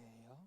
거예요.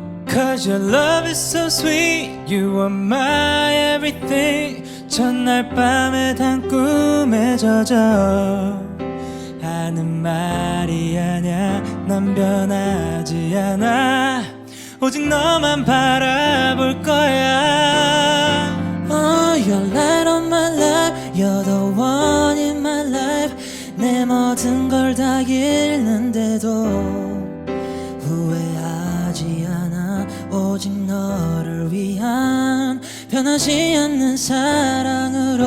Cause your love is so sweet You are my everything 첫날 밤에 단 꿈에 젖어 하는 말이 아냐 난 변하지 않아 오직 너만 바라볼 거야 Oh you're light on my life You're the one in my life 내 모든 걸 다 잃는데도 변하지 않는 사랑으로.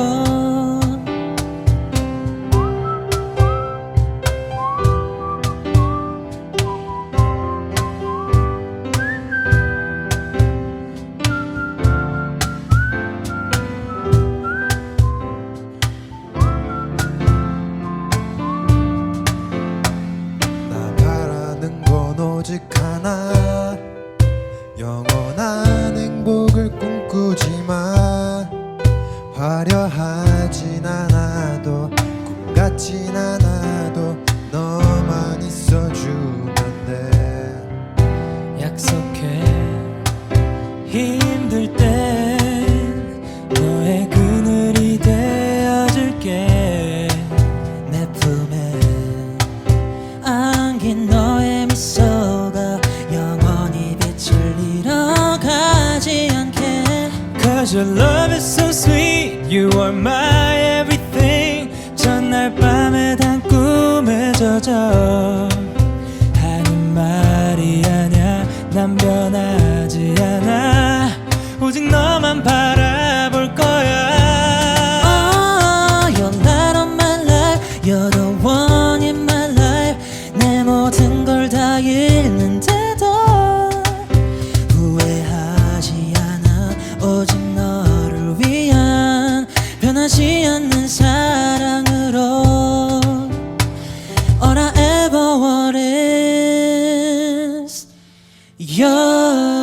나 바라는 건 오직 하나 화려하진 않아도 꿈 같진 않아도 너만 있어주면 돼 약속해. 힘들 땐 너의 그늘이 되어줄게. 내 품에 안긴 너의 미소가 영원히 빛을 잃어가지 않게. Your love is so sweet You are my everything 첫날 밤에 단 꿈에 젖어 하는 말이 아냐 난 변하지 않아 오직 너만 바라볼 거야 Oh you're light on my life 있는 사랑으로 All I ever want is you